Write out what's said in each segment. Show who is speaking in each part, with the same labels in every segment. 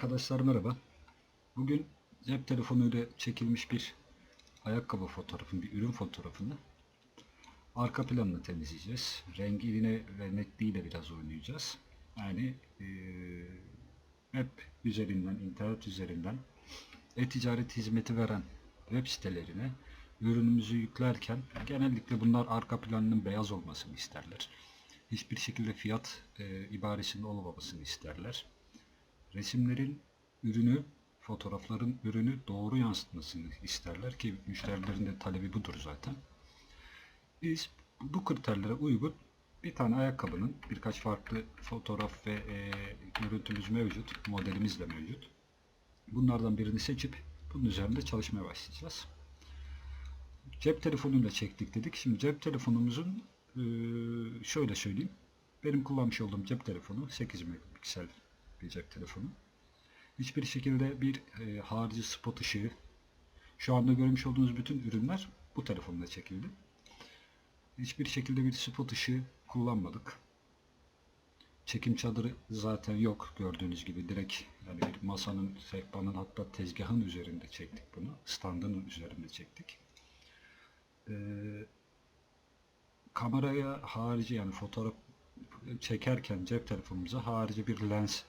Speaker 1: Arkadaşlar merhaba. Bugün cep telefonuyla çekilmiş bir ayakkabı fotoğrafını, bir ürün fotoğrafını arka planını temizleyeceğiz. Rengiyle ve netliğiyle biraz oynayacağız. Yani eee web üzerinden, internet üzerinden e-ticaret hizmeti veren web sitelerine ürünümüzü yüklerken genellikle bunlar arka planının beyaz olmasını isterler. Hiçbir şekilde fiyat e, ibaresinde olmamasını isterler resimlerin ürünü, fotoğrafların ürünü doğru yansıtmasını isterler ki müşterilerin de talebi budur zaten. Biz bu kriterlere uygun bir tane ayakkabının birkaç farklı fotoğraf ve e, görüntümüz mevcut, modelimiz de mevcut. Bunlardan birini seçip bunun üzerinde çalışmaya başlayacağız. Cep telefonuyla çektik dedik. Şimdi cep telefonumuzun e, şöyle söyleyeyim. Benim kullanmış olduğum cep telefonu 8 megapiksel cep telefonu. Hiçbir şekilde bir e, harici spot ışığı şu anda görmüş olduğunuz bütün ürünler bu telefonla çekildi. Hiçbir şekilde bir spot ışığı kullanmadık. Çekim çadırı zaten yok gördüğünüz gibi direkt yani bir masanın, sehpanın hatta tezgahın üzerinde çektik bunu. Standının üzerinde çektik. Ee, kameraya harici yani fotoğraf çekerken cep telefonumuza harici bir lens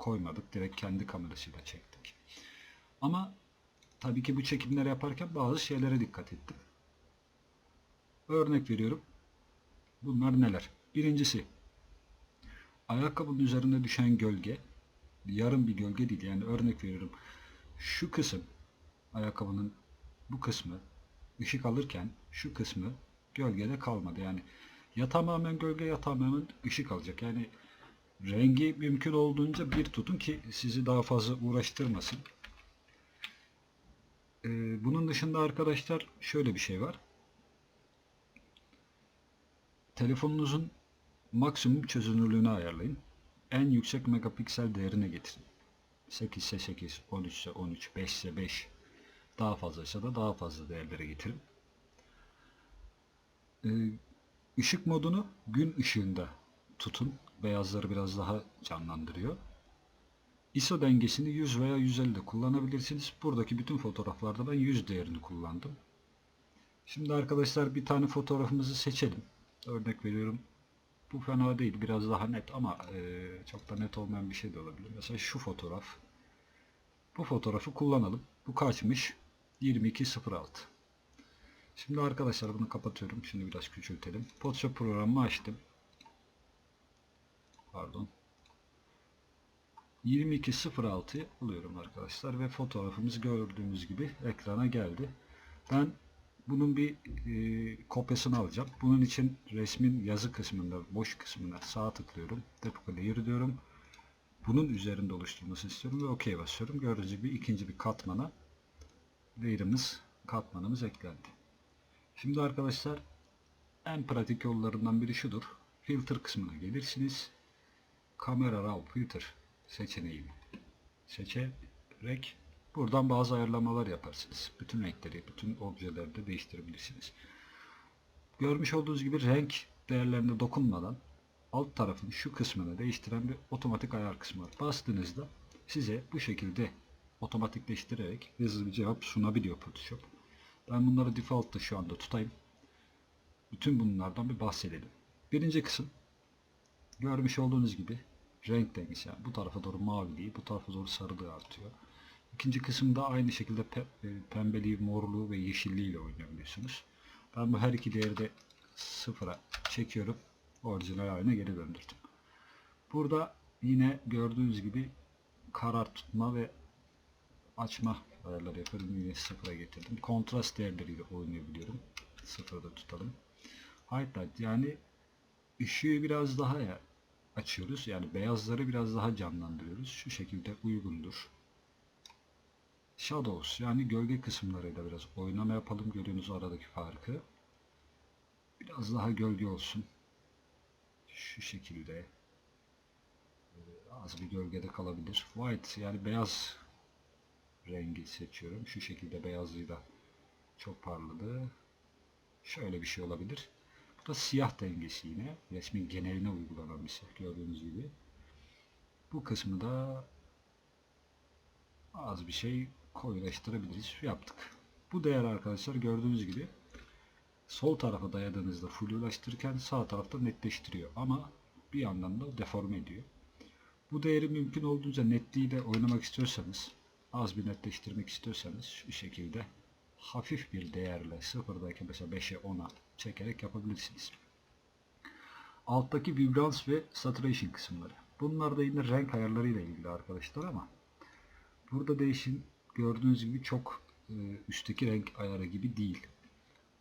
Speaker 1: koymadık. Direkt kendi kamerasıyla çektik. Ama tabii ki bu çekimleri yaparken bazı şeylere dikkat ettim. Örnek veriyorum. Bunlar neler? Birincisi ayakkabının üzerinde düşen gölge yarım bir gölge değil. Yani örnek veriyorum. Şu kısım ayakkabının bu kısmı ışık alırken şu kısmı gölgede kalmadı. Yani ya tamamen gölge ya tamamen ışık alacak. Yani rengi mümkün olduğunca bir tutun ki sizi daha fazla uğraştırmasın. Ee, bunun dışında arkadaşlar şöyle bir şey var. Telefonunuzun maksimum çözünürlüğünü ayarlayın. En yüksek megapiksel değerine getirin. 8 ise 8, 13 ise 13, 5 ise 5. Daha fazlaysa da daha fazla değerlere getirin. Ee, ışık modunu gün ışığında tutun. Beyazları biraz daha canlandırıyor. ISO dengesini 100 veya 150 de kullanabilirsiniz. Buradaki bütün fotoğraflarda ben 100 değerini kullandım. Şimdi arkadaşlar bir tane fotoğrafımızı seçelim. Örnek veriyorum. Bu fena değil. Biraz daha net ama e, çok da net olmayan bir şey de olabilir. Mesela şu fotoğraf. Bu fotoğrafı kullanalım. Bu kaçmış? 2206. Şimdi arkadaşlar bunu kapatıyorum. Şimdi biraz küçültelim. Photoshop programımı açtım. Pardon. 2206 alıyorum arkadaşlar ve fotoğrafımız gördüğünüz gibi ekrana geldi. Ben bunun bir e, kopyasını alacağım. Bunun için resmin yazı kısmında, boş kısmına sağ tıklıyorum. Depo layer diyorum. Bunun üzerinde oluşturmasını istiyorum ve OK basıyorum. Gördüğünüz gibi ikinci bir katmana layer'ımız, katmanımız eklendi. Şimdi arkadaşlar en pratik yollarından biri şudur. Filter kısmına gelirsiniz. Kamera Raw Filter seçeneğini seçerek buradan bazı ayarlamalar yaparsınız. Bütün renkleri, bütün objeleri de değiştirebilirsiniz. Görmüş olduğunuz gibi renk değerlerine dokunmadan alt tarafın şu kısmını değiştiren bir otomatik ayar kısmı var. Bastığınızda size bu şekilde otomatikleştirerek hızlı bir cevap sunabiliyor Photoshop. Ben bunları default'ta şu anda tutayım. Bütün bunlardan bir bahsedelim. Birinci kısım görmüş olduğunuz gibi renk dengesi. Yani bu tarafa doğru maviliği, bu tarafa doğru sarılığı artıyor. İkinci kısımda aynı şekilde pe e, pembeliği, morluğu ve yeşilliği ile oynayabiliyorsunuz. Ben bu her iki değeri de sıfıra çekiyorum. Orijinal haline geri döndürdüm. Burada yine gördüğünüz gibi karar tutma ve açma ayarları yapıyorum. Yine sıfıra getirdim. Kontrast değerleriyle oynayabiliyorum. Sıfırda tutalım. Highlight yani ışığı biraz daha ya açıyoruz. Yani beyazları biraz daha canlandırıyoruz. Şu şekilde uygundur. Shadows yani gölge kısımlarıyla biraz oynama yapalım. Görüyorsunuz aradaki farkı. Biraz daha gölge olsun. Şu şekilde. Az bir gölgede kalabilir. White yani beyaz rengi seçiyorum. Şu şekilde beyazlığı da çok parladı. Şöyle bir şey olabilir. Da siyah dengesi yine. Resmin geneline uygulanan bir şey gördüğünüz gibi. Bu kısmı da az bir şey koyulaştırabiliriz. Yaptık. Bu değer arkadaşlar gördüğünüz gibi sol tarafa dayadığınızda flulaştırırken sağ tarafta netleştiriyor. Ama bir yandan da deforme ediyor. Bu değeri mümkün olduğunca netliğiyle oynamak istiyorsanız, az bir netleştirmek istiyorsanız şu şekilde hafif bir değerle sıfırdayken mesela 5'e 10'a çekerek yapabilirsiniz. Alttaki vibrans ve saturation kısımları. Bunlar da yine renk ayarlarıyla ilgili arkadaşlar ama burada değişim gördüğünüz gibi çok e, üstteki renk ayarı gibi değil.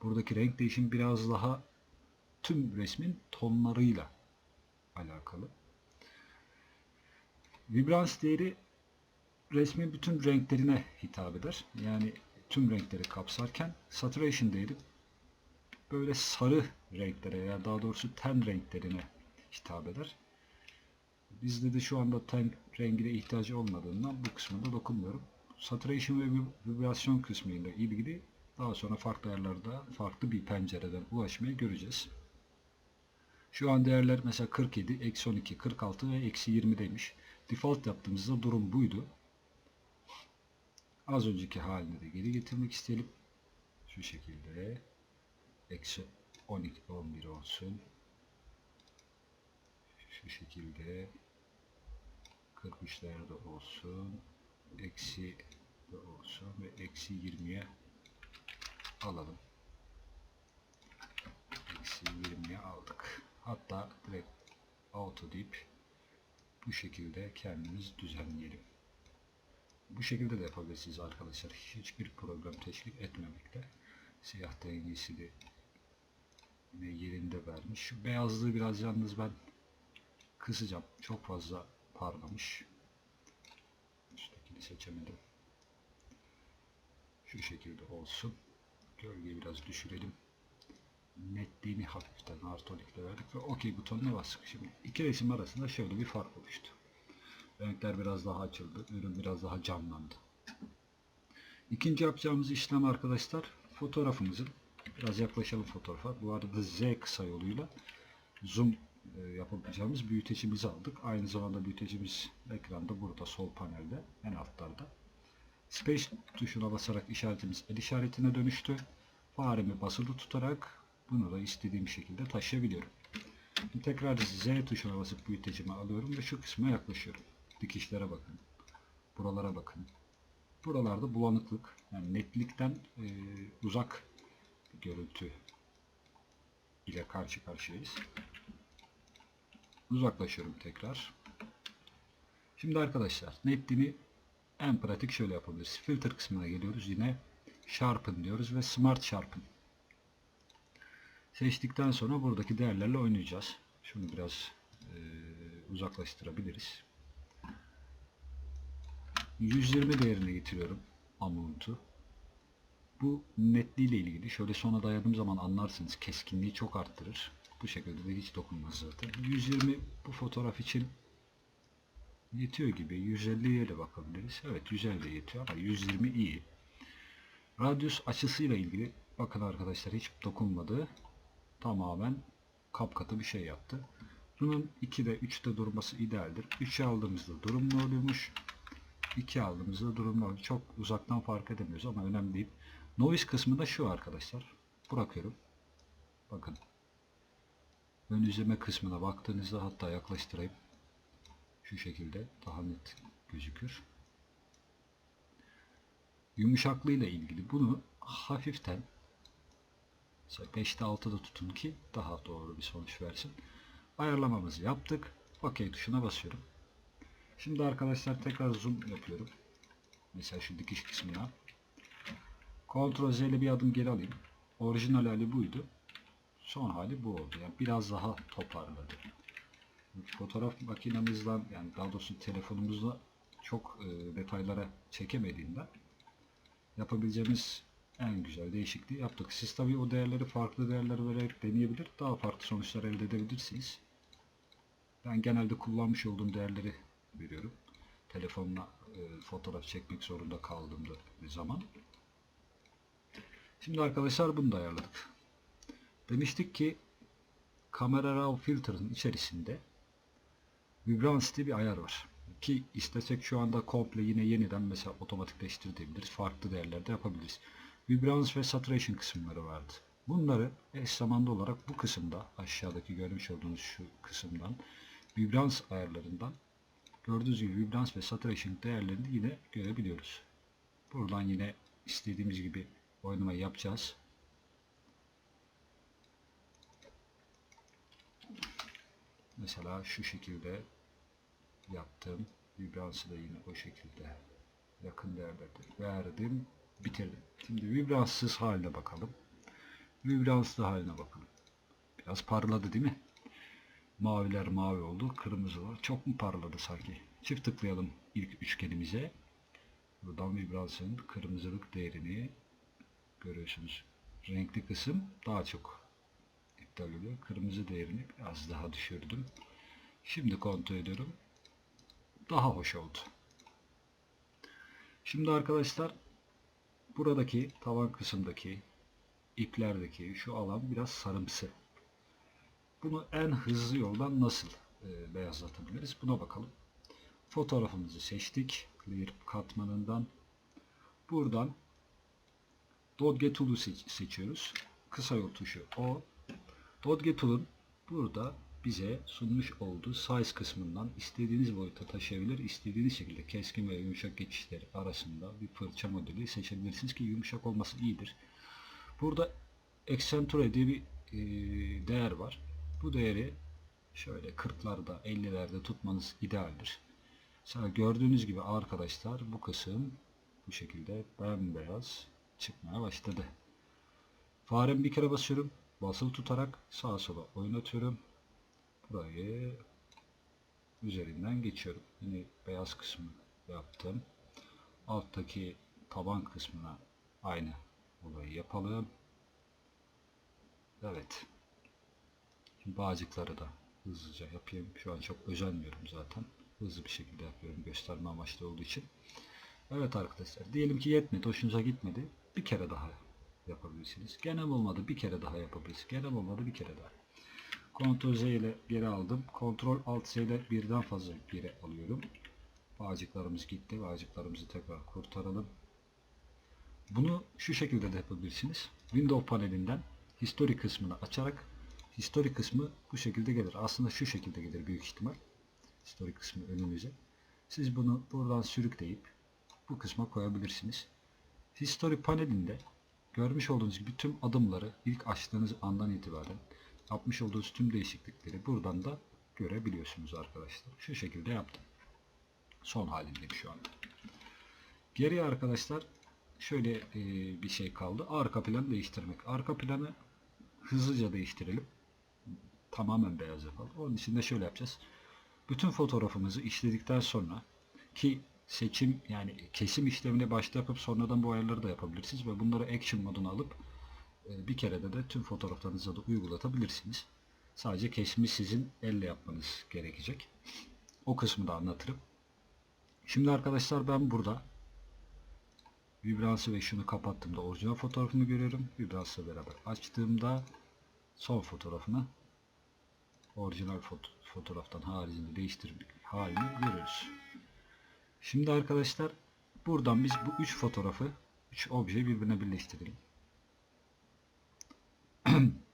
Speaker 1: Buradaki renk değişim biraz daha tüm resmin tonlarıyla alakalı. Vibrans değeri resmin bütün renklerine hitap eder. Yani tüm renkleri kapsarken saturation değeri böyle sarı renklere ya daha doğrusu ten renklerine hitap eder. Bizde de şu anda ten rengine ihtiyacı olmadığından bu kısmında dokunmuyorum. Saturation ve vibrasyon kısmıyla ilgili daha sonra farklı ayarlarda farklı bir pencereden ulaşmayı göreceğiz. Şu an değerler mesela 47, eksi 12, 46 ve eksi 20 demiş. Default yaptığımızda durum buydu. Az önceki haline de geri getirmek isteyelim. Şu şekilde. Eksi 12, 11 olsun. Şu şekilde. 43'lerde olsun. Eksi de olsun ve eksi 20'ye alalım. Eksi 20'ye aldık. Hatta direkt auto deyip bu şekilde kendimiz düzenleyelim. Bu şekilde de yapabilirsiniz arkadaşlar. Hiçbir program teşvik etmemekte. Siyah dengesi de yine yerinde vermiş. Şu beyazlığı biraz yalnız ben kısacağım. Çok fazla parlamış. Üsttekini seçemedim. Şu şekilde olsun. Gölgeyi biraz düşürelim. Netliğini hafiften artonikle verdik ve OK butonuna bastık. Şimdi iki resim arasında şöyle bir fark oluştu. Renkler biraz daha açıldı. Ürün biraz daha canlandı. İkinci yapacağımız işlem arkadaşlar fotoğrafımızın biraz yaklaşalım fotoğrafa. Bu arada Z kısa yoluyla zoom e, yapabileceğimiz büyütecimizi aldık. Aynı zamanda büyütecimiz ekranda burada sol panelde en altlarda. Space tuşuna basarak işaretimiz el işaretine dönüştü. Faremi basılı tutarak bunu da istediğim şekilde taşıyabiliyorum. Şimdi tekrar Z tuşuna basıp büyütecimi alıyorum ve şu kısma yaklaşıyorum. Dikişlere bakın. Buralara bakın. Buralarda bulanıklık, yani netlikten e, uzak görüntü ile karşı karşıyayız. Uzaklaşıyorum tekrar. Şimdi arkadaşlar netliğini en pratik şöyle yapabiliriz. Filter kısmına geliyoruz. Yine Sharpen diyoruz ve Smart Sharpen. Seçtikten sonra buradaki değerlerle oynayacağız. Şunu biraz e, uzaklaştırabiliriz. 120 değerine getiriyorum amount'u. Bu netliği ile ilgili. Şöyle sona dayadığım zaman anlarsınız. Keskinliği çok arttırır. Bu şekilde de hiç dokunmaz zaten. 120 bu fotoğraf için yetiyor gibi. 150'ye de bakabiliriz. Evet 150 yetiyor ama 120 iyi. Radyus açısıyla ilgili bakın arkadaşlar hiç dokunmadı. Tamamen kapkatı bir şey yaptı. Bunun 2'de 3'te durması idealdir. 3'e aldığımızda durum ne oluyormuş? 2 aldığımızda durum ne oluyor? Çok uzaktan fark edemiyoruz ama önemli değil. Noise kısmı da şu arkadaşlar. Bırakıyorum. Bakın. Ön izleme kısmına baktığınızda hatta yaklaştırayım. Şu şekilde daha net gözükür. Yumuşaklığıyla ilgili bunu hafiften mesela 5'te 6'da tutun ki daha doğru bir sonuç versin. Ayarlamamızı yaptık. OK tuşuna basıyorum. Şimdi arkadaşlar tekrar zoom yapıyorum. Mesela şu dikiş kısmına. Ctrl Z ile bir adım geri alayım. Orijinal hali buydu. Son hali bu oldu. Yani biraz daha toparladı. Fotoğraf makinemizden yani daha doğrusu telefonumuzda çok e, detaylara çekemediğinden yapabileceğimiz en güzel değişikliği yaptık. Siz tabi o değerleri farklı değerler vererek deneyebilir. Daha farklı sonuçlar elde edebilirsiniz. Ben genelde kullanmış olduğum değerleri veriyorum. Telefonla e, fotoğraf çekmek zorunda kaldığımda bir zaman. Şimdi arkadaşlar bunu da ayarladık. Demiştik ki Camera Raw Filter'ın içerisinde Vibransity bir ayar var. Ki istesek şu anda komple yine yeniden mesela otomatikleştir diyebiliriz. Farklı değerlerde yapabiliriz. Vibrance ve saturation kısımları vardı. Bunları eş zamanlı olarak bu kısımda aşağıdaki görmüş olduğunuz şu kısımdan vibrance ayarlarından gördüğünüz gibi vibrance ve saturation değerlerini yine görebiliyoruz. Buradan yine istediğimiz gibi oynamayı yapacağız. Mesela şu şekilde yaptım. Vibransı da yine o şekilde yakın değerlerde verdim. Bitirdim. Şimdi vibranssız haline bakalım. Vibranslı haline bakalım. Biraz parladı değil mi? Maviler mavi oldu. Kırmızılar çok mu parladı sanki? Çift tıklayalım ilk üçgenimize. Buradan vibransın kırmızılık değerini görüyorsunuz. Renkli kısım daha çok iptal oluyor. Kırmızı değerini biraz daha düşürdüm. Şimdi kontrol ediyorum. Daha hoş oldu. Şimdi arkadaşlar buradaki tavan kısımdaki iplerdeki şu alan biraz sarımsı. Bunu en hızlı yoldan nasıl e, beyazlatabiliriz? Buna bakalım. Fotoğrafımızı seçtik. Clear katmanından. Buradan Dodge Tool'u seç- seçiyoruz. Kısa yol tuşu o. Dodge Tool'un burada bize sunmuş olduğu size kısmından istediğiniz boyuta taşıyabilir, istediğiniz şekilde keskin ve yumuşak geçişleri arasında bir fırça modeli seçebilirsiniz ki yumuşak olması iyidir. Burada Accenture diye bir e, değer var. Bu değeri şöyle 40'larda 50'lerde tutmanız idealdir. Mesela gördüğünüz gibi arkadaşlar bu kısım bu şekilde bembeyaz çıkmaya başladı. Faremi bir kere basıyorum. Basılı tutarak sağa sola oynatıyorum. Burayı üzerinden geçiyorum. Yine beyaz kısmı yaptım. Alttaki taban kısmına aynı olayı yapalım. Evet. Şimdi bağcıkları da hızlıca yapayım. Şu an çok özenmiyorum zaten. Hızlı bir şekilde yapıyorum gösterme amaçlı olduğu için. Evet arkadaşlar diyelim ki yetmedi, hoşunuza gitmedi. Bir kere daha yapabilirsiniz. Genel olmadı bir kere daha yapabilirsiniz. Genel olmadı bir kere daha. Ctrl Z ile geri aldım. Ctrl Alt Z ile birden fazla geri alıyorum. Bağcıklarımız gitti. Bağcıklarımızı tekrar kurtaralım. Bunu şu şekilde de yapabilirsiniz. Windows panelinden History kısmını açarak History kısmı bu şekilde gelir. Aslında şu şekilde gelir büyük ihtimal. History kısmı önümüze. Siz bunu buradan sürükleyip bu kısma koyabilirsiniz. History panelinde görmüş olduğunuz gibi tüm adımları ilk açtığınız andan itibaren yapmış olduğunuz tüm değişiklikleri buradan da görebiliyorsunuz arkadaşlar. Şu şekilde yaptım. Son halindeyim şu anda. Geriye arkadaşlar şöyle e, bir şey kaldı. Arka planı değiştirmek. Arka planı hızlıca değiştirelim. Tamamen beyaz yapalım. Onun için de şöyle yapacağız. Bütün fotoğrafımızı işledikten sonra ki seçim yani kesim işlemine başta yapıp sonradan bu ayarları da yapabilirsiniz ve bunları action moduna alıp e, bir kerede de tüm fotoğraflarınıza da uygulatabilirsiniz. Sadece kesimi sizin elle yapmanız gerekecek. O kısmı da anlatırım. Şimdi arkadaşlar ben burada Vibransı ve şunu kapattığımda orijinal fotoğrafımı görüyorum. Vibransla beraber açtığımda son fotoğrafını orijinal foto fotoğraftan haricinde değiştirmek halini görüyoruz. Şimdi arkadaşlar buradan biz bu üç fotoğrafı, üç objeyi birbirine birleştirelim.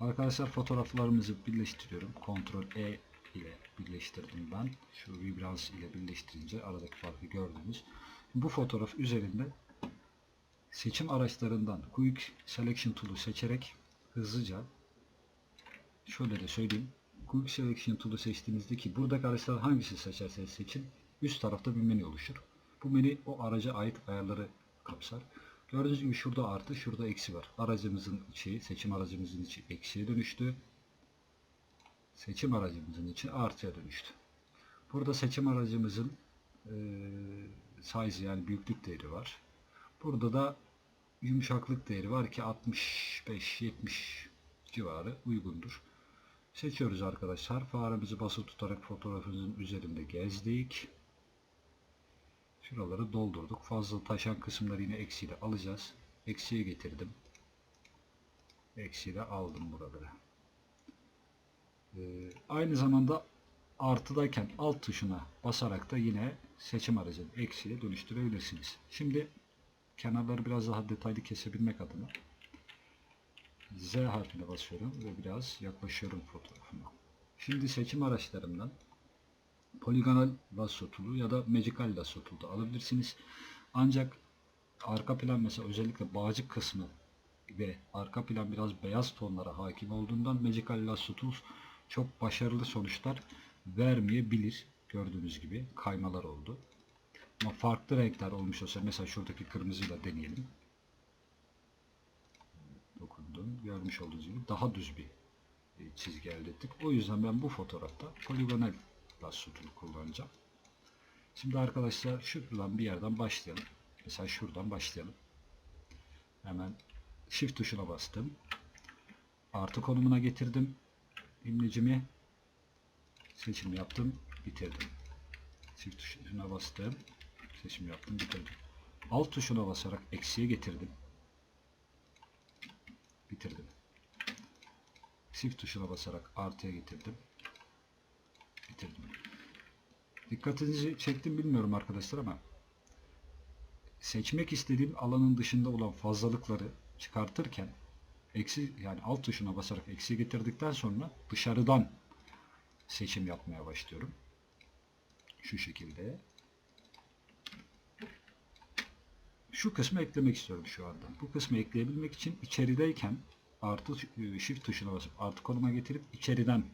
Speaker 1: Arkadaşlar fotoğraflarımızı birleştiriyorum. Ctrl E ile birleştirdim ben. Şu vibrans ile birleştirince aradaki farkı gördünüz. Bu fotoğraf üzerinde seçim araçlarından Quick Selection Tool'u seçerek hızlıca şöyle de söyleyeyim. Quick Selection Tool'u seçtiğinizde ki buradaki araçlar hangisi seçerseniz seçin üst tarafta bir menü oluşur. Bu menü o araca ait ayarları kapsar. Gördüğünüz gibi şurada artı, şurada eksi var. Aracımızın içi, seçim aracımızın içi eksiye dönüştü. Seçim aracımızın içi artıya dönüştü. Burada seçim aracımızın e, size yani büyüklük değeri var. Burada da yumuşaklık değeri var ki 65-70 civarı uygundur. Seçiyoruz arkadaşlar. Faremizi basılı tutarak fotoğrafımızın üzerinde gezdik. Şuraları doldurduk. Fazla taşan kısımları yine eksiyle alacağız. Eksiye getirdim. Eksiyle aldım buraları. Ee, aynı zamanda artıdayken alt tuşuna basarak da yine seçim aracını eksiye dönüştürebilirsiniz. Şimdi kenarları biraz daha detaylı kesebilmek adına Z harfine basıyorum ve biraz yaklaşıyorum fotoğrafıma. Şimdi seçim araçlarından poligonal lasso tool'u ya da magical lasso tool'u da alabilirsiniz. Ancak arka plan mesela özellikle bağcık kısmı ve arka plan biraz beyaz tonlara hakim olduğundan magical lasso tool çok başarılı sonuçlar vermeyebilir. Gördüğünüz gibi kaymalar oldu. Ama farklı renkler olmuş olsa mesela şuradaki kırmızıyla deneyelim. Dokundum. Görmüş olduğunuz gibi daha düz bir e, çizgi elde ettik. O yüzden ben bu fotoğrafta poligonal tool kullanacağım. Şimdi arkadaşlar şuradan bir yerden başlayalım. Mesela şuradan başlayalım. Hemen shift tuşuna bastım. Artı konumuna getirdim. İmlecimi seçim yaptım. Bitirdim. Shift tuşuna bastım. Seçim yaptım. Bitirdim. Alt tuşuna basarak eksiye getirdim. Bitirdim. Shift tuşuna basarak artıya getirdim. Bitirdim. Dikkatinizi çektim bilmiyorum arkadaşlar ama seçmek istediğim alanın dışında olan fazlalıkları çıkartırken eksi yani alt tuşuna basarak eksi getirdikten sonra dışarıdan seçim yapmaya başlıyorum. Şu şekilde. Şu kısmı eklemek istiyorum şu anda. Bu kısmı ekleyebilmek için içerideyken artı e, shift tuşuna basıp artı konuma getirip içeriden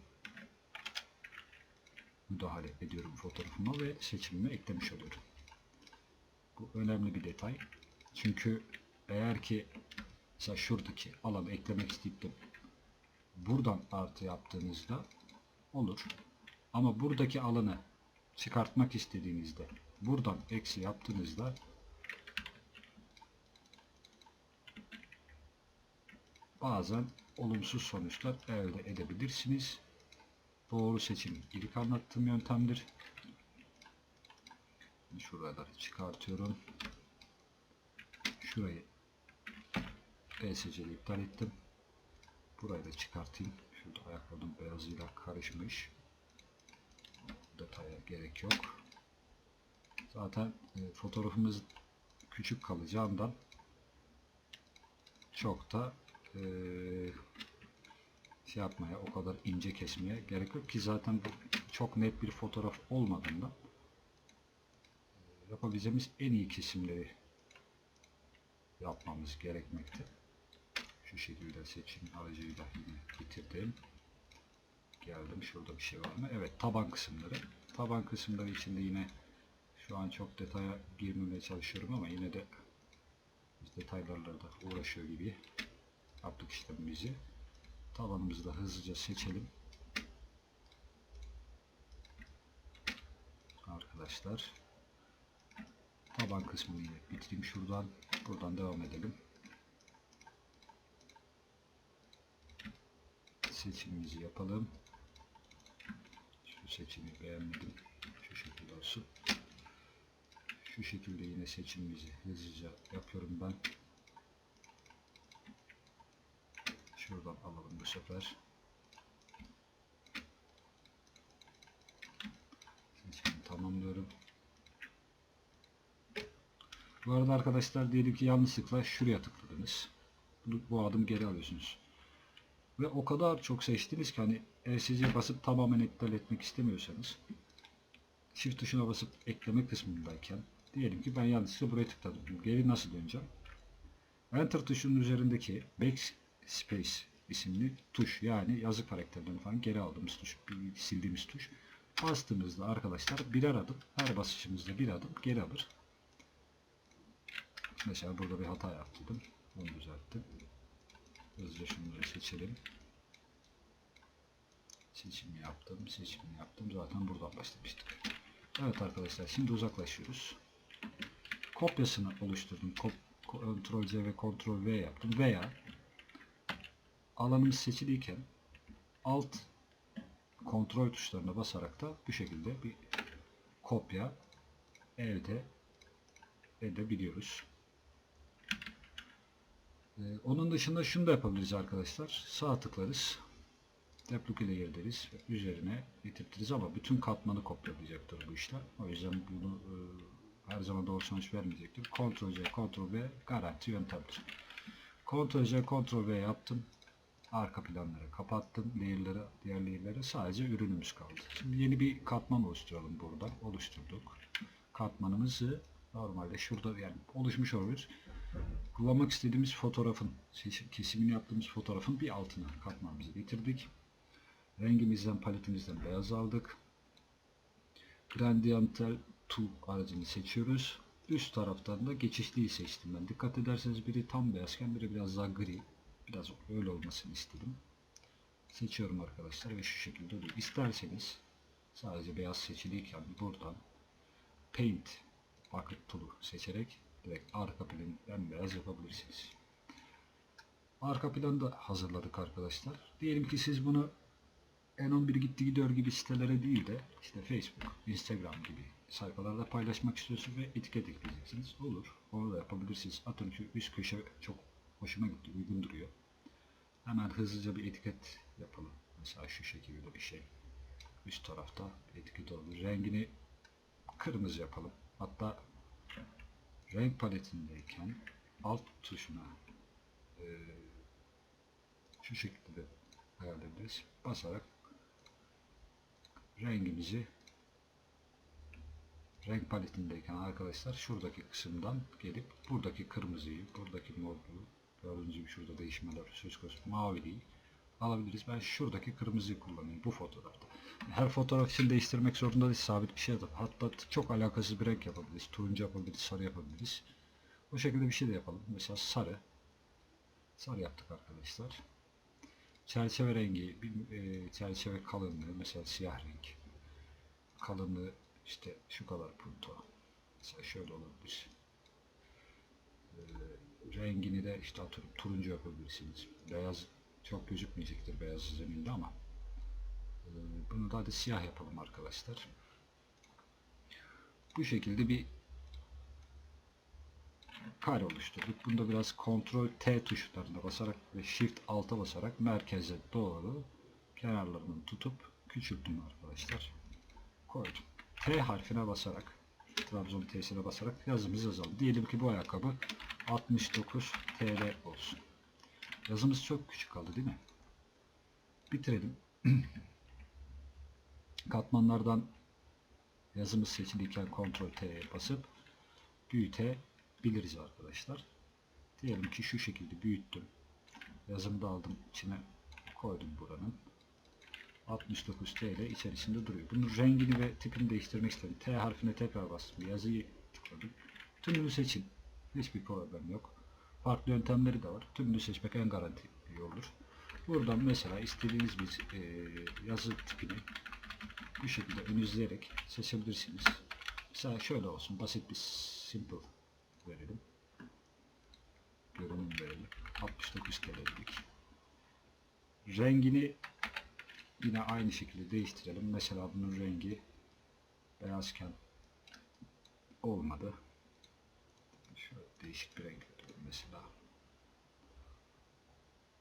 Speaker 1: müdahale ediyorum fotoğrafıma ve seçimimi eklemiş oluyorum. Bu önemli bir detay. Çünkü eğer ki mesela şuradaki alanı eklemek isteyip de buradan artı yaptığınızda olur. Ama buradaki alanı çıkartmak istediğinizde buradan eksi yaptığınızda bazen olumsuz sonuçlar elde edebilirsiniz. Doğru seçim ilk anlattığım yöntemdir. Şuraları çıkartıyorum. Şurayı ESC'li iptal ettim. Burayı da çıkartayım. Şurada ayaklarım beyazıyla karışmış. Detaya gerek yok. Zaten e, fotoğrafımız küçük kalacağından çok da e, şey yapmaya, o kadar ince kesmeye gerek yok ki zaten bu çok net bir fotoğraf olmadığından e, yapabileceğimiz en iyi kesimleri yapmamız gerekmekte. Şu şekilde seçim aracıyla yine bitirdim. Geldim. Şurada bir şey var mı? Evet. Taban kısımları. Taban kısımları içinde yine şu an çok detaya girmemeye çalışıyorum ama yine de biz detaylarla da uğraşıyor gibi yaptık işlemimizi. Tabanımızı da hızlıca seçelim. Arkadaşlar taban kısmını yine bitireyim şuradan. Buradan devam edelim. Seçimimizi yapalım. Şu seçimi beğenmedim. Şu şekilde olsun. Şu şekilde yine seçimimizi hızlıca yapıyorum ben. Şuradan alalım bu sefer. Seçimi tamamlıyorum. Bu arada arkadaşlar diyelim ki yanlışlıkla şuraya tıkladınız. Bu, bu adım geri alıyorsunuz. Ve o kadar çok seçtiniz ki hani ESC'ye basıp tamamen iptal etmek istemiyorsanız Shift tuşuna basıp ekleme kısmındayken diyelim ki ben yanlışlıkla buraya tıkladım. Geri nasıl döneceğim? Enter tuşunun üzerindeki Backspace isimli tuş yani yazı karakterlerini falan geri aldığımız tuş, sildiğimiz tuş. Bastığımızda arkadaşlar birer adım, her basışımızda bir adım geri alır. Mesela burada bir hata yaptım. Onu düzelttim. Hızlıca şunları seçelim. Seçimi yaptım, seçimi yaptım. Zaten buradan başlamıştık. Evet arkadaşlar şimdi uzaklaşıyoruz. Kopyasını oluşturdum. Ctrl C ve Ctrl V yaptım. Veya alanımız seçiliyken alt kontrol tuşlarına basarak da bu şekilde bir kopya elde edebiliyoruz. Ee, onun dışında şunu da yapabiliriz arkadaşlar. Sağ tıklarız. Duplicate ile deriz ve üzerine getirtiriz ama bütün katmanı kopyalayacaktır bu işlem. O yüzden bunu e, her zaman doğru sonuç vermeyecektir. Ctrl C, Ctrl V garanti yöntemdir. Ctrl C, Ctrl V yaptım. Arka planları kapattım. Layer'ları, diğer layer'ları sadece ürünümüz kaldı. Şimdi yeni bir katman oluşturalım burada. Oluşturduk. Katmanımızı normalde şurada yani oluşmuş olabilir. Kullanmak istediğimiz fotoğrafın kesimini yaptığımız fotoğrafın bir altına katmanımızı getirdik. Rengimizden paletimizden beyaz aldık. Gradiental Tool aracını seçiyoruz. Üst taraftan da geçişliyi seçtim ben. Dikkat ederseniz biri tam beyazken biri biraz daha gri. Biraz öyle olmasını istedim. Seçiyorum arkadaşlar ve şu şekilde oluyor. İsterseniz sadece beyaz seçiliyken buradan Paint Bucket Tool'u seçerek direkt arka planı bembeyaz yapabilirsiniz. Arka planı da hazırladık arkadaşlar. Diyelim ki siz bunu N11 gitti gidiyor gibi sitelere değil de işte Facebook, Instagram gibi sayfalarda paylaşmak istiyorsunuz ve etiket ekleyeceksiniz. Olur. Onu da yapabilirsiniz. Atın şu üst köşe çok hoşuma gitti. Uygun duruyor. Hemen hızlıca bir etiket yapalım. Mesela şu şekilde bir şey. Üst tarafta etiket olabilir. Rengini kırmızı yapalım. Hatta renk paletindeyken alt tuşuna e, şu şekilde ayarlayabiliriz. Basarak rengimizi renk paletindeyken arkadaşlar şuradaki kısımdan gelip buradaki kırmızıyı, buradaki moru, gördüğünüz gibi şurada değişmeler söz konusu maviliği alabiliriz. Ben şuradaki kırmızıyı kullanayım bu fotoğrafta. Her fotoğraf için değiştirmek zorunda değil. Sabit bir şey yapalım. Hatta çok alakasız bir renk yapabiliriz. Turuncu yapabiliriz, sarı yapabiliriz. O şekilde bir şey de yapalım. Mesela sarı. Sarı yaptık arkadaşlar. Çerçeve rengi, e, çerçeve kalınlığı mesela siyah renk. Kalınlığı işte şu kadar punto. Mesela şöyle olabilir. Rengini de işte turuncu yapabilirsiniz. Beyaz çok gözükmeyecektir beyaz zeminde ama e, bunu da hadi siyah yapalım arkadaşlar. Bu şekilde bir kare oluşturduk. Bunda biraz Ctrl T tuşlarına basarak ve Shift Alt'a basarak merkeze doğru kenarlarını tutup küçülttüm arkadaşlar. Koydum. T harfine basarak Trabzon T'sine basarak yazımızı yazalım. Diyelim ki bu ayakkabı 69 TL olsun. Yazımız çok küçük kaldı değil mi? Bitirelim. Katmanlardan yazımız seçiliyken Ctrl T'ye basıp büyütebiliriz arkadaşlar. Diyelim ki şu şekilde büyüttüm. Yazımı da aldım içine koydum buranın. 69 TL içerisinde duruyor. Bunun rengini ve tipini değiştirmek istedim. T harfine tekrar bastım. Yazıyı tıkladım. Tümünü seçin. Hiçbir problem yok. Farklı yöntemleri de var. Tümünü seçmek en garanti yoldur. Buradan mesela istediğiniz bir e, yazı tipini bu şekilde ön izleyerek seçebilirsiniz. Mesela şöyle olsun. Basit bir simple verelim. Görünüm verelim. 69 TL'lik. Rengini yine aynı şekilde değiştirelim. Mesela bunun rengi beyazken olmadı. Şöyle değişik bir renk mesela.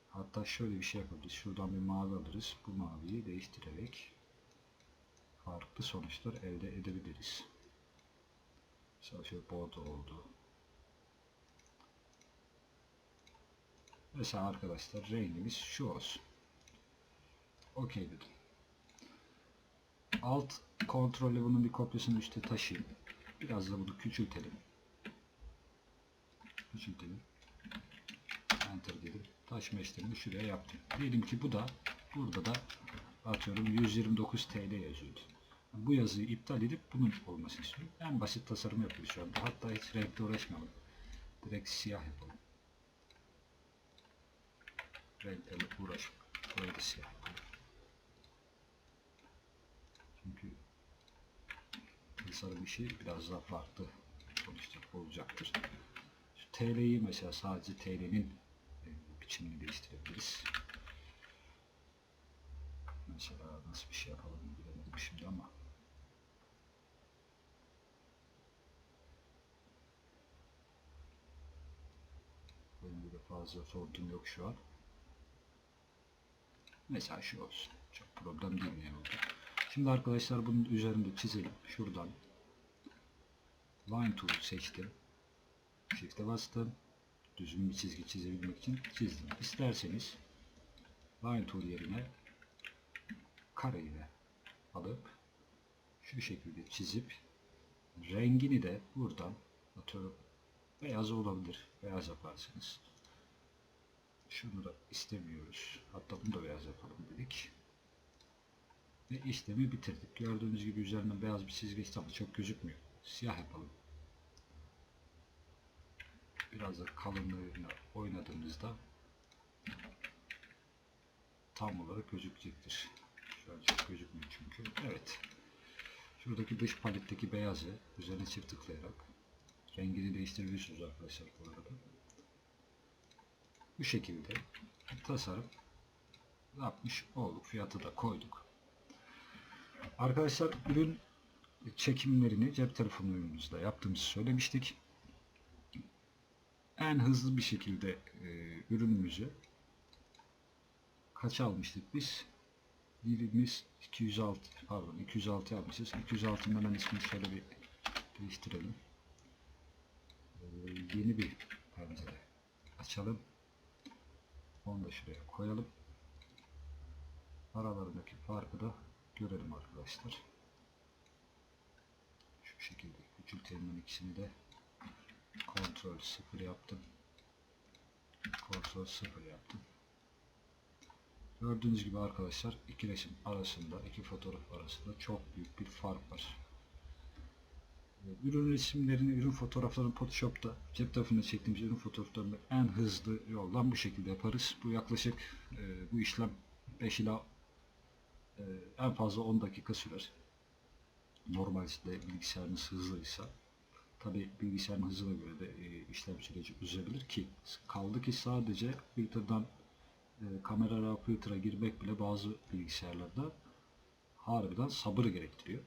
Speaker 1: Hatta şöyle bir şey yapabiliriz. Şuradan bir mavi alırız. Bu maviyi değiştirerek farklı sonuçlar elde edebiliriz. Mesela şöyle bordo oldu. Mesela arkadaşlar rengimiz şu olsun. OK dedim. Alt kontrolle bunun bir kopyasını üstte taşıyayım. Biraz da bunu küçültelim. Küçültelim. Enter dedim. Taşıma işlemini şuraya yaptım. Diyelim ki bu da burada da atıyorum 129 TL yazıyordu. Bu yazıyı iptal edip bunun olmasını istiyorum. En basit tasarım yapıyoruz şu anda. Hatta hiç renkle uğraşmayalım. Direkt siyah yapalım. Renklerle uğraşma. Böyle siyah yapalım. tasarım işi şey biraz daha farklı sonuçta olacaktır. Şu TL'yi mesela sadece TL'nin e, biçimini değiştirebiliriz. Mesela nasıl bir şey yapalım bilemedim şimdi ama. Benim de fazla sorduğum yok şu an. Mesela şu olsun. Çok problem değil yani. Şimdi arkadaşlar bunun üzerinde çizelim. Şuradan Line Tool seçtim. Shift'e bastım. Düzgün bir çizgi çizebilmek için çizdim. İsterseniz Line Tool yerine kareyi de alıp şu şekilde çizip rengini de buradan atıyorum beyaz olabilir. Beyaz yaparsınız. Şunu da istemiyoruz. Hatta bunu da beyaz yapalım dedik. Ve işlemi bitirdik. Gördüğünüz gibi üzerinden beyaz bir çizgi ama çok gözükmüyor. Siyah yapalım. Biraz da kalınlığıyla oynadığımızda tam olarak gözükecektir. Çok gözükmüyor çünkü. Evet. Şuradaki dış paletteki beyazı üzerine çift tıklayarak rengini değiştirebilirsiniz arkadaşlar bu arada. Bu şekilde tasarım yapmış olduk. Fiyatı da koyduk. Arkadaşlar ürün çekimlerini cep telefonumuzda yaptığımızı söylemiştik. En hızlı bir şekilde e, ürünümüzü kaç almıştık biz? Birimiz 206 pardon 206 almışız. 206'nın hemen ismini şöyle bir değiştirelim. Ee, yeni bir pencere açalım. Onu da şuraya koyalım. Aralarındaki farkı da görelim arkadaşlar. Şu şekilde küçültelim ikisini de. Kontrol 0 yaptım. Kontrol 0 yaptım. Gördüğünüz gibi arkadaşlar iki resim arasında, iki fotoğraf arasında çok büyük bir fark var. Ürün resimlerini, ürün fotoğraflarını Photoshop'ta cep telefonunda çektiğimiz ürün fotoğraflarını en hızlı yoldan bu şekilde yaparız. Bu yaklaşık e, bu işlem 5 ila e, en fazla 10 dakika sürer. Normalde bilgisayarınız hızlıysa tabi bilgisayarın hızına göre de e, işlem süreci uzayabilir ki kaldı ki sadece filter'dan e, kamera filter'a girmek bile bazı bilgisayarlarda harbiden sabır gerektiriyor.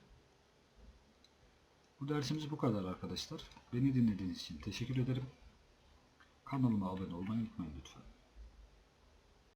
Speaker 1: Bu dersimiz bu kadar arkadaşlar. Beni dinlediğiniz için teşekkür ederim. Kanalıma abone olmayı unutmayın lütfen.